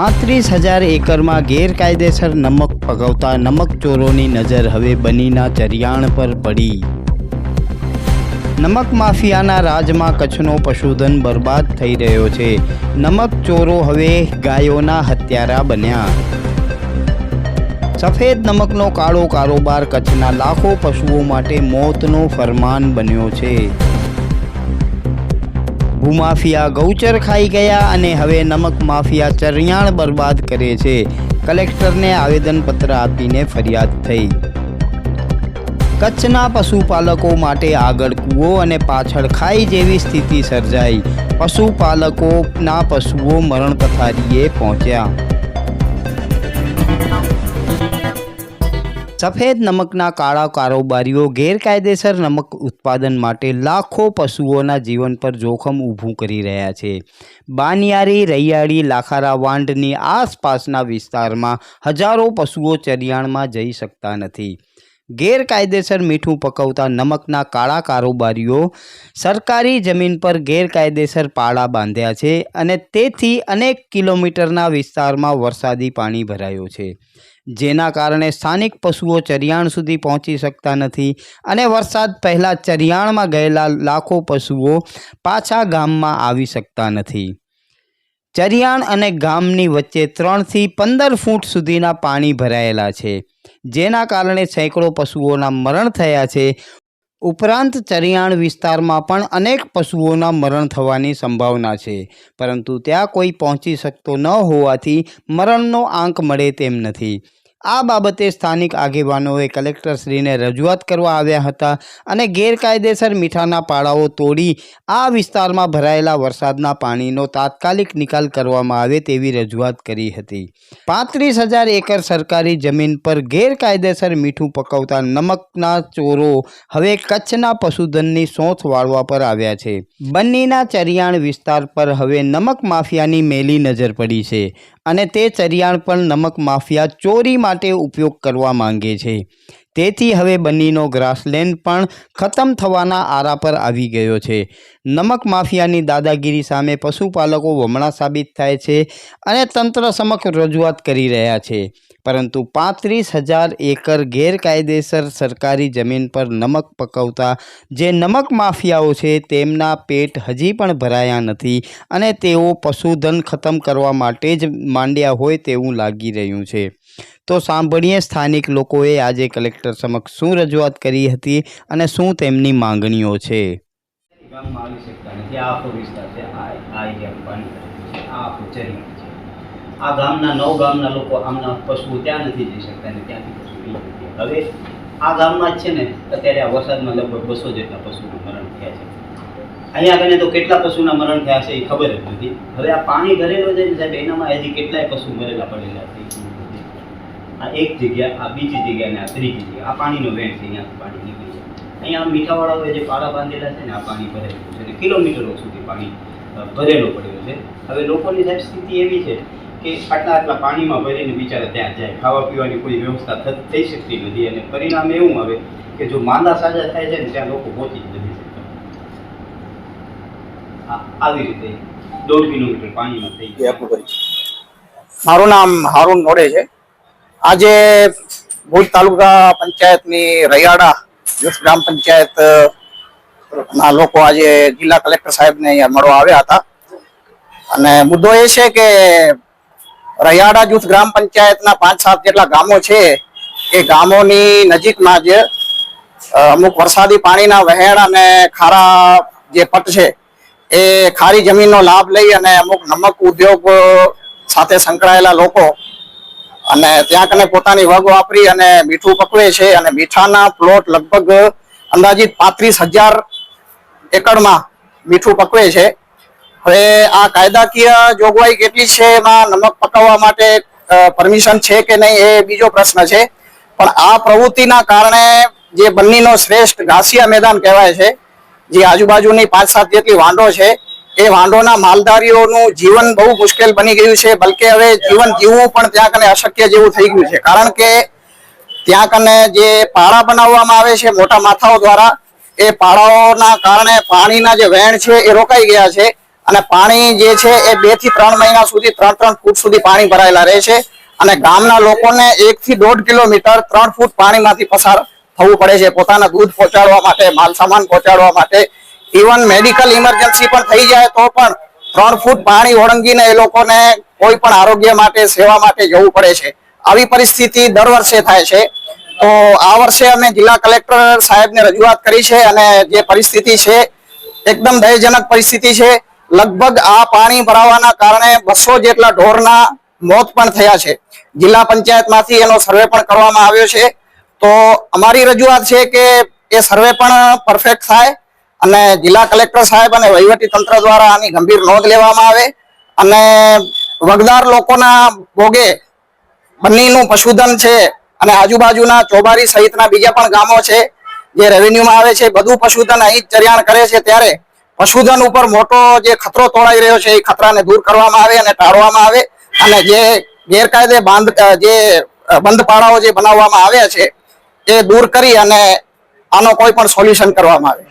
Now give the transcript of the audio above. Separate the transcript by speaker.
Speaker 1: પાંત્રીસ હજાર એકરમાં ગેરકાયદેસર નમક પકવતા નમક ચોરોની નજર હવે બનીના ચરિયાણ પર પડી. નમક માફિયાના રાજમાં કચ્છનો પશુધન બરબાદ થઈ રહ્યો છે. નમક ચોરો હવે ગાયોના હત્યારા બન્યા. સફેદ નમકનો કાળો કારોબાર કચ્છના લાખો પશુઓ માટે મોતનો ફરમાન બન્યો છે. ભૂમાફિયા ગૌચર ખાઈ ગયા અને હવે નમક માફિયા ચરિયાણ બરબાદ કરે છે. કલેક્ટરને આવેદનપત્ર આપીને ફરિયાદ થઈ. કચ્છના પશુપાલકો માટે આગળ કૂવો અને પાછળ ખાઈ જેવી સ્થિતિ સર્જાઈ. પશુપાલકોના પશુઓ મરણ પથારીએ પહોંચ્યા. સફેદ નમકના કાળા કારોબારીઓ ગેરકાયદેસર નમક ઉત્પાદન માટે લાખો પશુઓના જીવન પર જોખમ ઊભું કરી રહ્યા છે. બાનિયારી, રૈયાળી, લાખારા વાંડની આસપાસના વિસ્તારમાં હજારો પશુઓ ચરિયાણમાં જઈ શકતા નથી. ગેરકાયદેસર મીઠું પકવતા નમકના કાળા કારોબારીઓ સરકારી જમીન પર ગેરકાયદેસર પાળા બાંધ્યા છે અને તેથી અનેક કિલોમીટરના વિસ્તારમાં વરસાદી પાણી ભરાયું છે. જેના કારણે સ્થાનિક પશુઓ ચરિયાણ સુધી પહોંચી શકતા નથી અને વરસાદ પહેલાં ચરિયાણમાં ગયેલા લાખો પશુઓ પાછા ગામમાં આવી શકતા નથી. ચરિયાણ અને ગામની વચ્ચે ત્રણથી પંદર ફૂટ સુધીના પાણી ભરાયેલા છે. જેના કારણે સેંકડો પશુઓના મરણ થયા છે. ઉપરાંત ચરિયાણ વિસ્તારમાં પણ અનેક પશુઓના મરણ થવાની સંભાવના છે. પરંતુ ત્યાં કોઈ પહોંચી શકતો ન હોવાથી મરણનો આંક મળે તેમ નથી. આ બાબતે સ્થાનિક આગેવાનોએ કલેક્ટરશ્રીને રજૂઆત કરવા આવ્યા હતા અને ગેરકાયદેસર મીઠાના પાળાઓ તોડી આ વિસ્તારમાં ભરાયેલા વરસાદના પાણીનો તાત્કાલિક નિકાલ કરવામાં આવે તેવી રજૂઆત કરી હતી. પાંત્રીસ હજાર એકર સરકારી જમીન પર ગેરકાયદેસર મીઠું પકવતા નમકના ચોરો હવે કચ્છના પશુધનની સોંથ વાળવા પર આવ્યા છે. બન્નીના ચરિયાણ વિસ્તાર પર હવે નમક માફિયાની મેલી નજર પડી છે. અને તે ચરિયાણ પણ નમક માફિયા ચોરી માટે ઉપયોગ કરવા માંગે છે. તેથી હવે બન્નીનો ગ્રાસલેન્ડ પણ ખતમ થવાના આરા પર આવી ગયો છે. નમક માફિયાની દાદાગીરી સામે પશુપાલકો વમણા સાબિત થાય છે અને તંત્ર સમક્ષ રજૂઆત કરી રહ્યા છે. પરંતુ પાંત્રીસ હજાર એકર ગેરકાયદેસર સરકારી જમીન પર નમક પકવતા જે નમક માફિયાઓ છે તેમના પેટ હજી પણ ભરાયા નથી અને તેઓ પશુધન ખતમ કરવા માટે જ માંડ્યા હોય તેવું લાગી રહ્યું છે. તો સાંભળીએ સ્થાનિક લોકોએ આજે કલેક્ટર સમક્ષ શું રજૂઆત કરી હતી અને શું તેમની માંગણીઓ છે? આ ગામના નવ ગામના લોકો આમના પશુઓ ત્યાં નથી જઈ શકતા ને ત્યાંથી પશુ હવે આ ગામમાં જ છે ને, અત્યારે આ વરસાદમાં લગભગ બસો જેટલા પશુના મરણ થયા છે. અહીંયા આગળ તો કેટલા પશુના મરણ થયા છે એ ખબર જ નથી. હવે આ પાણી ભરેલો છે સાહેબ, એનામાં હજી કેટલાય પશુ મરેલા પડેલા. આ એક જગ્યા, આ બીજી જગ્યા અને આ ત્રીજી જગ્યા. આ પાણીનો વેન્ટ છે અહીંયાથી પાણી નીકળી જાય. અહીંયા મીઠાવાળાઓએ જે પાળા બાંધેલા છે ને, આ પાણી ભરેલું છે. અને કિલોમીટરો સુધી પાણી ભરેલો પડેલો છે. હવે લોકોની સાહેબ સ્થિતિ એવી છે કે આટલા આટલા પાણીમાં ભરીને બિચારા ત્યાં જાય. ખાવા પીવાની કોઈ વ્યવસ્થા થઈ શકતી નથી. અને પરિણામ એવું આવે કે જો માંદા સાજા થાય છે ને, ત્યાં લોકો પહોંચી જ નથી શકતા. આવી રીતે દોઢ કિલોમીટર પાણીમાં થઈ
Speaker 2: જાય મારું નામ હારુન નોડે છે. આજે ભુજ તાલુકા પંચાયતની રૈયાડા જૂથ ગ્રામ પંચાયત ના લોકો આજે જિલ્લા કલેક્ટર સાહેબને અહીંયા મળવા આવ્યા હતા. અને મુદ્દો એ છે કે રૈયાડા જૂથ ગ્રામ પંચાયતના પાંચ સાત જેટલા ગામો છે, એ ગામોની નજીકમાં જે અમુક વરસાદી પાણીના વહેણ અને ખારા જે પટ છે, એ ખારી જમીનનો લાભ લઈ અને અમુક નમક ઉદ્યોગ સાથે સંકળાયેલા લોકો અને ત્યાં કને પોતાની વગ વાપરી અને મીઠું પકવે છે અને મીઠાના પ્લોટ લગભગ અંદાજિત પાંત્રીસ હજાર એકડમાં મીઠું પકવે છે. હવે આ કાયદાકીય જોગવાઈ કેટલી છે એમાં નમક પકવવા માટે પરમિશન છે કે નહીં એ બીજો પ્રશ્ન છે. પણ આ પ્રવૃત્તિના કારણે જે બંનીનો શ્રેષ્ઠ ઘાસિયા મેદાન કહેવાય છે, જે આજુબાજુની પાંચ સાત જેટલી વાંડો છે એ વાંડોના માલધારીઓનું જીવન બહુ મુશ્કેલ બની ગયું છે, બલકે હવે જીવન જીવવું પણ ત્યાં કને અશક્ય જેવું થઈ ગયું છે. કારણ કે ત્યાં કને જે પાળા બનાવવામાં આવે છે મોટા માથાઓ દ્વારા, એ પાળાઓના કારણે પાણીના જે વહેણ છે એ રોકાઈ ગયા છે અને પાણી જે છે એ બેથી ત્રણ મહિના સુધી, ત્રણ ત્રણ ફૂટ સુધી પાણી ભરાયેલા રહે છે અને ગામના લોકોને એક થી દોઢ કિલોમીટર ત્રણ ફૂટ પાણીમાંથી પસાર થવું પડે છે પોતાના દૂધ પહોંચાડવા માટે માલ સામાન પહોંચાડવા માટે. ઇવન મેડિકલ ઇમરજન્સી પણ થઈ જાય તો પણ ત્રણ ફૂટ પાણી ઓળંગીને એ લોકોને કોઈ પણ આરોગ્ય માટે, સેવા માટે જવું પડે છે. આવી પરિસ્થિતિ દર વર્ષે થાય છે. તો આ વર્ષે અમે જિલ્લા કલેક્ટર સાહેબને રજૂઆત કરી છે અને જે પરિસ્થિતિ છે, એકદમ દયજનક પરિસ્થિતિ છે. લગભગ આ પાણી ભરાવાના કારણે બસો જેટલા ઢોરના મોત પણ થયા છે. જિલ્લા પંચાયતમાંથી એનો સર્વે પણ કરવામાં આવ્યો છે. તો અમારી રજૂઆત છે કે એ સર્વે પણ પરફેક્ટ થાય. અને જિલ્લા કલેક્ટર સાહેબ અને વહીવટી તંત્ર દ્વારા આની ગંભીર નોંધ લેવામાં આવે અને વગદાર લોકોના ભોગે બન્નીનું પશુધન છે અને આજુબાજુના ચોબારી સહિતના બીજા પણ ગામો છે જે રેવન્યુમાં આવે છે. બધું પશુધન અહીં જ ચરિયાણ કરે છે. ત્યારે પશુધન ઉપર મોટો જે ખતરો તોડાઈ રહ્યો છે એ ખતરાને દૂર કરવામાં આવે અને ટાળવામાં આવે અને જે ગેરકાયદે બાંધ જે બંધ પાડાઓ જે બનાવવામાં આવ્યા છે એ દૂર કરી અને આનો કોઈ પણ સોલ્યુશન કરવામાં આવે.